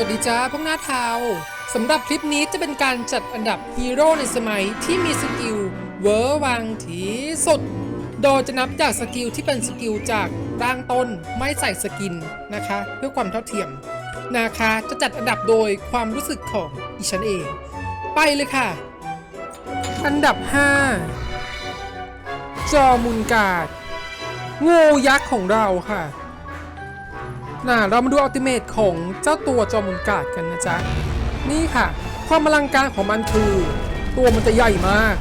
วัสดีจ้าพวกหน้าเทาสำหรับคลิปนี้จะเป็นการจัดอันดับฮีโร่ในสมัยที่มีสกิลเวอร์วังที่สุด โดยจะนับจากสกิลที่เป็นสกิลจากร่างต้นไม่ใส่สกินนะคะ เพื่อความเท่าเทียมนะคะจะจัดอันดับโดยความรู้สึกของอีฉันเอง ไปเลยค่ะ อันดับ 5 จอมุนกาดงูยักษ์ของเราค่ะ น่ะเรามาดูอัลติเมทของเจ้าตัวจอมุนกาดกันนะจ๊ะ นี่ค่ะ ความอลังการของมันคือ ตัวมันจะใหญ่มาก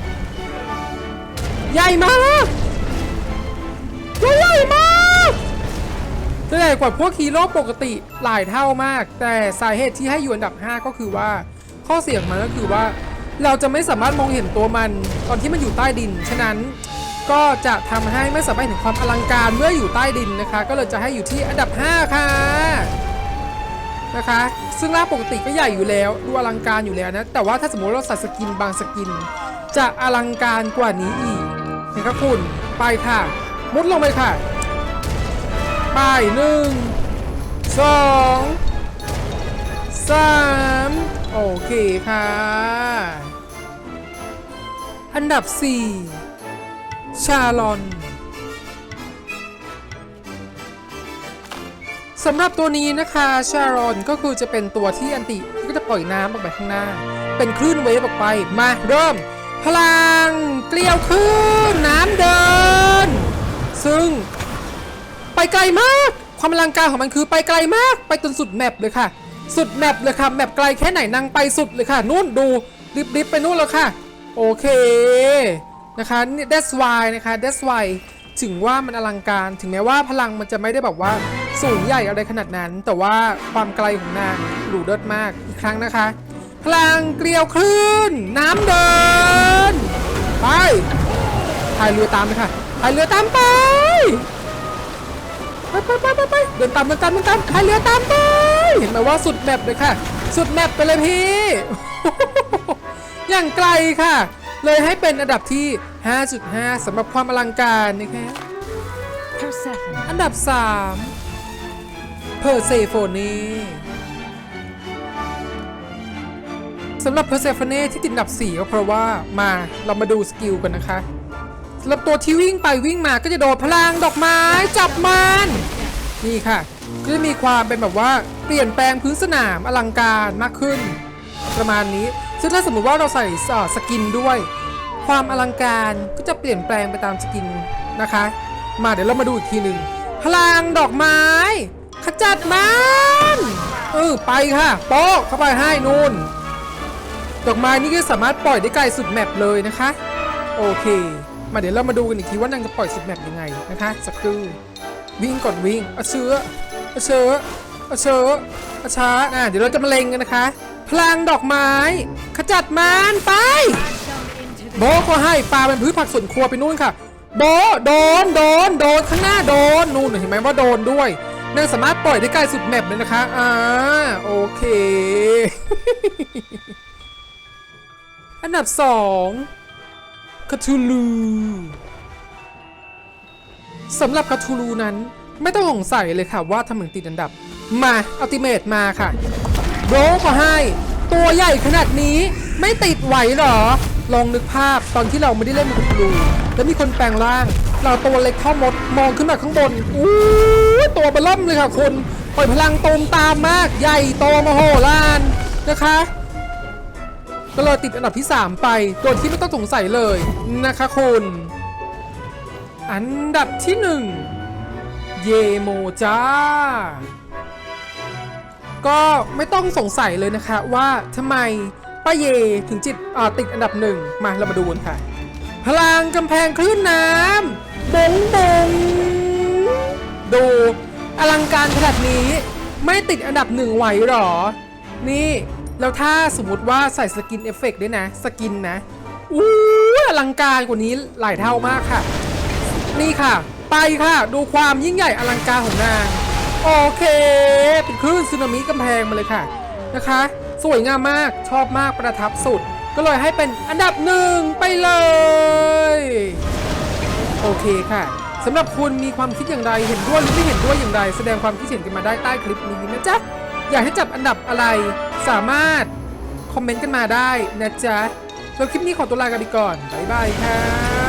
ใหญ่มากตัวใหญ่มากจะใหญ่กว่าพวกฮีโร่ปกติหลายเท่ามาก แต่สาเหตุที่ให้อยู่อันดับ 5 ก็คือว่าข้อเสียของมันก็คือว่า เราจะไม่สามารถมองเห็นตัวมันตอนที่มันอยู่ใต้ดิน ฉะนั้น ก็จะทำให้ไม่สามารถเห็นความอลังการเมื่ออยู่ใต้ดินนะคะ ก็เลยจะให้อยู่ที่อันดับ 5 ค่ะนะคะ ซึ่งร่างปกติก็ใหญ่อยู่แล้วดูอลังการอยู่แล้วนะ แต่ว่าถ้าสมมติเราใส่สกินบางสกิน จะอลังการกว่านี้อีกนะครับคุณไปค่ะ มุดลงไปค่ะ ไปหนึ่งสองสามโอเคค่ะ อันดับ 4 ชาลอนสำหรับตัวนี้นะคะชารอนก็คือจะเป็นตัวที่อันติที่ก็จะปล่อยน้ำออกไปข้างหน้า เป็นคลื่นเวฟออกไป มาเริ่ม พลังเกลียวขึ้นน้ำเดิน ซึ่ง ไปไกลมาก ความอลังการของมันคือไปไกลมาก ไปจนสุดแมปเลยค่ะ สุดแมปเลยค่ะแมปไกลแค่ไหนนางไปสุดเลยค่ะนู่นดูริบๆไปนู่นแล้วค่ะ โอเค นะคะนี่ that's why นะคะ that's why ถึงว่ามันอลังการ ถึงแม้ว่าพลังมันจะไม่ได้แบบว่าสูงใหญ่อะไรขนาดนั้น แต่ว่าความไกลของนางหรูเลิศมากอีกครั้งนะคะ พลังเกลียวคลื่น น้ำเดิน ไปพายเรือตามเลยค่ะพายเรือตามไป ไปไปไปไปไปเดินตามเดินตามเดินตามพายเรือตามไป เห็นไหมว่าสุดแมปเลยค่ะ สุดแมปไปเลยพี่ อย่างไกลค่ะ เลยให้เป็นอันดับที่ 5.5 สำหรับความอลังการนะคะ Persephone. อันดับ3เพอร์เซโฟเนสำหรับเพอร์เซโฟเนที่ติดอันดับ 4 ก็เพราะว่ามาเรามาดูสกิลกันนะคะสำหรับตัวที่วิ่งไปวิ่งมาก็จะโดดพลังดอกไม้จับมันนี่ค่ะ ก็จะมีความเป็นแบบว่าเปลี่ยนแปลงพื้นสนามอลังการมากขึ้น ประมาณนี้ ซึ่งถ้าสมมติว่าเราใส่เอ่อสกินด้วย ความอลังการก็จะเปลี่ยนแปลงไปตามสกินนะคะ มาเดี๋ยวเรามาดูอีกทีหนึ่งพลังดอกไม้ ขจัดมันเออไปค่ะโป๊ะเข้าไปให้นู่นดอกไม้นี่ก็สามารถปล่อยได้ไกลสุดแมปเลยนะคะ โอเค มาเดี๋ยวเรามาดูกันอีกทีว่านางจะปล่อยสุดแมปยังไงนะคะสักครู่วิ่งก่อนวิ่งเอาเชื้อเอาเชื้อเอาเชื้อเอาช้าอะเดี๋ยวเราจะมาเล็งกันนะคะ พลังดอกไม้ ขจัดมันไป โบะก็ให้ปลาเป็นพื้นผักสวนครัวไปนู่นค่ะ โบะโดนโดนโดนข้างหน้าโดนนู่นเห็นไหมว่าโดนด้วยนางสามารถปล่อยได้ไกลสุดแมปเลยนะคะอ่าโอเค อันดับสองคาทูลูสำหรับคาทูลูนั้นไม่ต้องสงสัยเลยค่ะว่าทำไมถึงติดอันดับ มาอัลติเมตมาค่ะโบก็ให้ ตัวใหญ่ขนาดนี้ไม่ติดไหวหรอ ลองนึกภาพตอนที่เราไม่ได้เล่นคาทูลูแล้วมีคนแปลงร่าง เราตัวเล็กเท่ามดมองขึ้นมาข้างบนอู้ตัวบล่มเลยค่ะคุณปล่อยพลังตูมตามมากใหญ่โตมโหฬารนะคะก็เลยติดอันดับที่ 3 ไปโดยที่ไม่ต้องสงสัยเลยนะคะคุณอันดับที่ 1 เยโมจ้า ก็ไม่ต้องสงสัยเลยนะคะว่าทำไม ป้าเยถึงจิตอ่าติดอันดับหนึ่งมาเรามาดูกันค่ะ พลังกำแพงคลื่นน้ำบงบงดูอลังการขนาดนี้ ไม่ติดอันดับหนึ่งไหวหรอ นี่แล้วถ้าสมมติว่าใส่สกินเอฟเฟกต์ด้วยนะ สกินนะอู้อลังการกว่านี้หลายเท่ามากค่ะ นี่ค่ะ ไปค่ะ ดูความยิ่งใหญ่อลังการของนาง โอเค เป็นคลื่นสึนามิกำแพงมาเลยค่ะนะคะ สวยงามมากชอบมากประทับสุด ก็เลยให้เป็นอันดับหนึ่งไปเลย โอเคค่ะสำหรับคุณมีความคิดอย่างไรเห็นด้วยหรือไม่เห็นด้วยอย่างไร แสดงความคิดเห็นกันมาได้ใต้คลิปนี้นะจ๊ะอยากให้จับอันดับอะไรสามารถคอมเมนต์กันมาได้นะจ๊ะสำหรับคลิปนี้ขอตัวลากันไปก่อนบ๊ายบายครับ